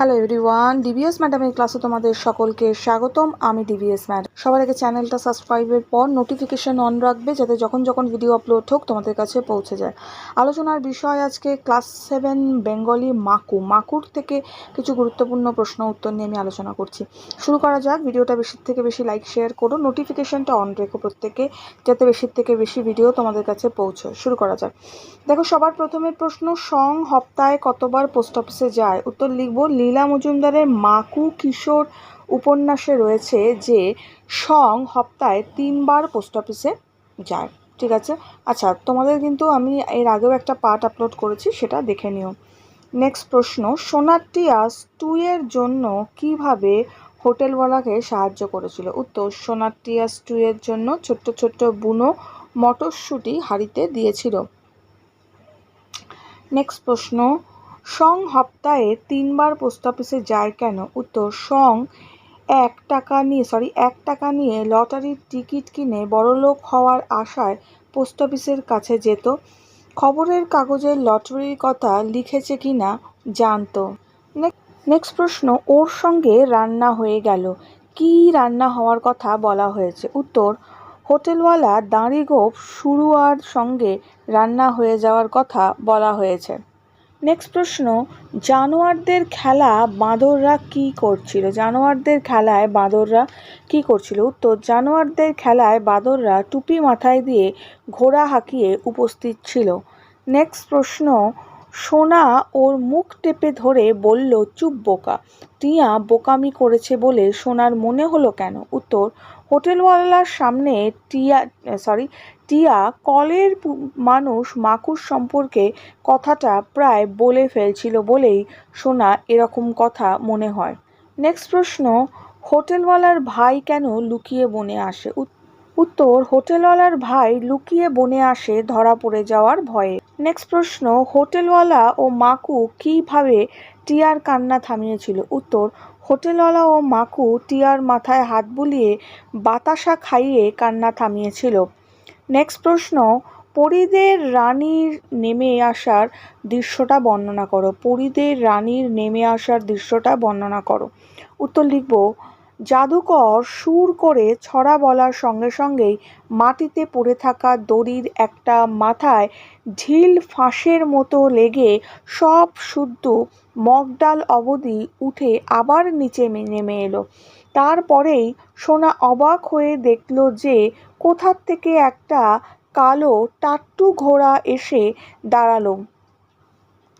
Hello everyone DVS ম্যাডামের ক্লাসে তোমাদের সকলকে স্বাগতম। আমি ডিভিএস ম্যাডাম সবার আগে চ্যানেলটা সাবস্ক্রাইবের পর নোটিফিকেশন অন রাখবে, যাতে যখন যখন ভিডিও আপলোড হোক তোমাদের কাছে পৌঁছে যায়। আলোচনার বিষয় আজকে ক্লাস সেভেন বেঙ্গলি মাকু মাকুর থেকে কিছু গুরুত্বপূর্ণ প্রশ্ন উত্তর নিয়ে আমি আলোচনা করছি। শুরু করা যাক। ভিডিওটা বেশি থেকে বেশি লাইক শেয়ার করো। নোটিফিকেশনটা অন রেখো প্রত্যেকে, যাতে বেশির থেকে বেশি ভিডিও তোমাদের কাছে পৌঁছয়। শুরু করা যাক। দেখো, সবার প্রথমে প্রশ্ন, সং হপ্তায় কতবার পোস্ট অফিসে যায়? উত্তর লিখব লীলা মজুমদারের মাকু কিশোর উপন্যাসে রয়েছে যে সং হপ্তায় তিনবার পোস্ট অফিসে যায়। ঠিক আছে? আচ্ছা তোমাদের কিন্তু আমি এর আগেও একটা পার্ট আপলোড করেছি, সেটা দেখে নিও। নেক্সট প্রশ্ন সোনাটিয়াস টু এর জন্য কীভাবে হোটেলওয়ালাকে সাহায্য করেছিল? উত্তর সোনাটিয়াস টু এর জন্য ছোট্ট ছোট্ট বুনো মটরশুঁটি হাঁড়িতে দিয়েছিল। নেক্সট প্রশ্ন সং সপ্তাহে তিনবার পোস্ট অফিসে যায় কেন? উত্তর, সং এক টাকা নিয়ে সরি এক টাকা নিয়ে লটারির টিকিট কিনে বড়লোক হওয়ার আশায় পোস্ট অফিসের কাছে যেত। খবরের কাগজে লটারির কথা লিখেছে কি না জানতো নেক্সট প্রশ্ন, ওর সঙ্গে রান্না হয়ে গেল। কি রান্না হওয়ার কথা বলা হয়েছে? উত্তর, হোটেলওয়ালা দাঁড়িগোপ শুরুয়ার সঙ্গে রান্না হয়ে যাওয়ার কথা বলা হয়েছে। নেক্সট প্রশ্ন, জানোয়ারদের খেলা বাঁদররা কি করছিল? জানোয়ারদের খেলায় বাঁদররা কি করছিল? উত্তর, জানোয়ারদের খেলায় বাঁদররা টুপি মাথায় দিয়ে ঘোড়া হাঁকিয়ে উপস্থিত ছিল। নেক্সট প্রশ্ন, সোনা ওর মুখ টেপে ধরে বলল, চুপ বোকা, টিয়া বোকামি করেছে বলে সোনার মনে হলো কেন? উত্তর, হোটেলওয়ালার সামনে টিয়া সরি টিয়া কলের মানুষ মাকুর সম্পর্কে কথাটা প্রায় বলে ফেলছিল বলেই শোনা এরকম কথা মনে হয়। নেক্সট প্রশ্ন, হোটেলওয়ালার ভাই কেন লুকিয়ে বনে আসে? উত্তর, হোটেলওয়ালার ভাই লুকিয়ে বনে আসে ধরা পড়ে যাওয়ার ভয়ে। নেক্সট প্রশ্ন, হোটেলওয়ালা ও মাকু কীভাবে টিয়ার কান্না থামিয়েছিল? উত্তর, হোটেলওয়ালা ও মাকু টিয়ার মাথায় হাত বুলিয়ে বাতাসা খাইয়ে কান্না থামিয়েছিল। নেক্সট প্রশ্ন, পরিদের রানীর নেমে আসার দৃশ্যটা বর্ণনা করো। পরিদের রানীর নেমে আসার দৃশ্যটা বর্ণনা করো। উত্তর লিখব, জাদুকর সুর করে ছড়া বলার সঙ্গে সঙ্গেই মাটিতে পড়ে থাকা দড়ির একটা মাথায় ঢিল ফাঁসের মতো লেগে সব শুদ্ধ মগডাল অবধি উঠে আবার নিচে নেমে এলো। তারপরেই সোনা অবাক হয়ে দেখল যে কোথার থেকে একটা কালো টাট্টু ঘোড়া এসে দাঁড়াল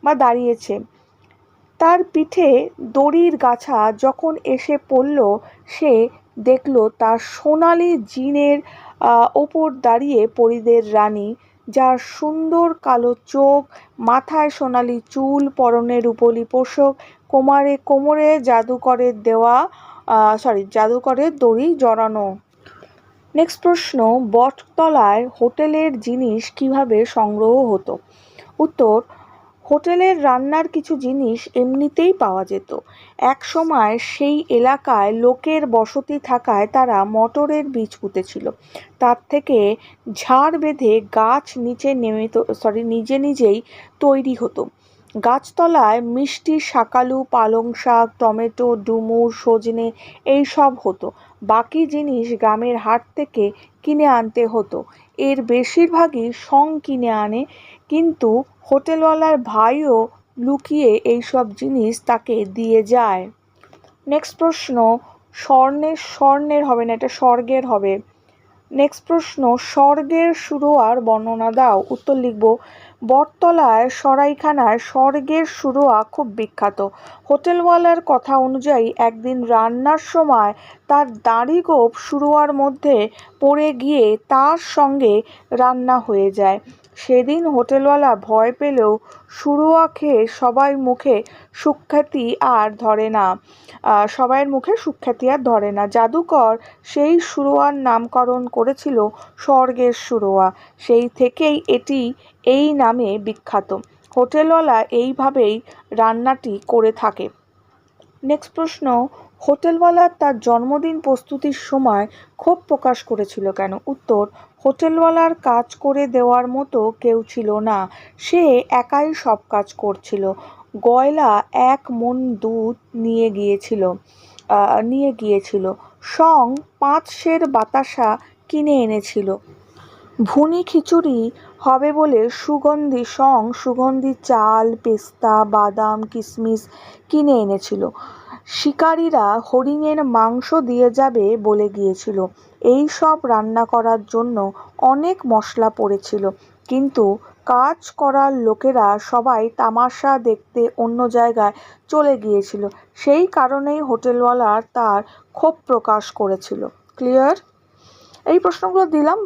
বা দাঁড়িয়েছে। তার পিঠে দড়ির গাছা যখন এসে পড়ল, সে দেখল তার সোনালি জিনের ওপর দাঁড়িয়ে পরিদের রানী, যার সুন্দর কালো চোখ, মাথায় সোনালি চুল পরনে রূপলি পোষক কোমারে কোমরে জাদুকরের দেওয়া সরি জাদুকরের দড়ি জড়ানো। নেক্সট প্রশ্ন, বটতলায় হোটেলের জিনিস কীভাবে সংগ্রহ হতো? উত্তর, হোটেলের রান্নার কিছু জিনিস এমনিতেই পাওয়া যেত। এক সময় সেই এলাকায় লোকের বসতি থাকায় তারা মটরের বীজ পুঁতেছিল। তার থেকে ঝাড় বেঁধে গাছ নিচে নেমে সরি নিজে নিজেই তৈরি হতো। গাছতলায় মিষ্টি শাকালু, পালং শাক, টমেটো, ডুমুর, সজনে এই সব হতো। বাকি জিনিস গ্রামের হাট থেকে কিনে আনতে হতো। এর বেশিরভাগই সং কিনে আনে, কিন্তু হোটেলওয়ালার ভাইও লুকিয়ে এই সব জিনিস তাকে দিয়ে যায়। নেক্সট প্রশ্ন স্বর্ণের স্বর্ণের হবে না, এটা স্বর্গের হবে। নেক্সট প্রশ্ন, স্বর্গের শুরুয়ার বর্ণনা দাও। উত্তর লিখব, বটতলায়, সরাইখানায় স্বর্গের শুরুয়া খুব বিখ্যাত। হোটেলওয়ালার কথা অনুযায়ী, একদিন রান্নার সময় তার দাড়িগোপ শুরুয়ার মধ্যে পড়ে গিয়ে তার সঙ্গে রান্না হয়ে যায়। সেদিন হোটেলওয়ালা ভয় পেলেও শুরুয়া খেয়ে সবাই মুখে সুখ্যাতি আর ধরে না। সবাইয়ের মুখে সুখ্যাতি আর ধরে না। জাদুকর সেই শুরুয়ার নামকরণ করেছিল স্বর্গের শুরুয়া সেই থেকেই এটি এই নামে বিখ্যাত। হোটেলওয়ালা এইভাবেই রান্নাটি করে থাকে। নেক্সট প্রশ্ন, হোটেলওয়ালা তার জন্মদিন প্রস্তুতির সময় ক্ষোভ প্রকাশ করেছিল কেন? উত্তর, হোটেলওয়ালার কাজ করে দেওয়ার মতো কেউ ছিল না। সে একাই সব কাজ করছিল। গয়লা এক মণ দুধ নিয়ে গিয়েছিল নিয়ে গিয়েছিল। সং পাঁচ সের বাতাসা কিনে এনেছিল। ভুনি খিচুড়ি হবে বলে সুগন্ধি, সং, সুগন্ধি, চাল, পেস্তা, বাদাম কিশমিশ কিনে এনেছিল। শিকারীরা হরিণের মাংস দিয়ে যাবে বলে গিয়েছিল। এই সব রান্না করার জন্য অনেক মশলা পড়েছিল। কিন্তু কাজ করার লোকেরা সবাই তামাশা দেখতে অন্য জায়গায় চলে গিয়েছিল। সেই কারণেই হোটেলওয়ালা তার ক্ষোভ প্রকাশ করেছিল। ক্লিয়ার? এই প্রশ্নগুলো দিলাম।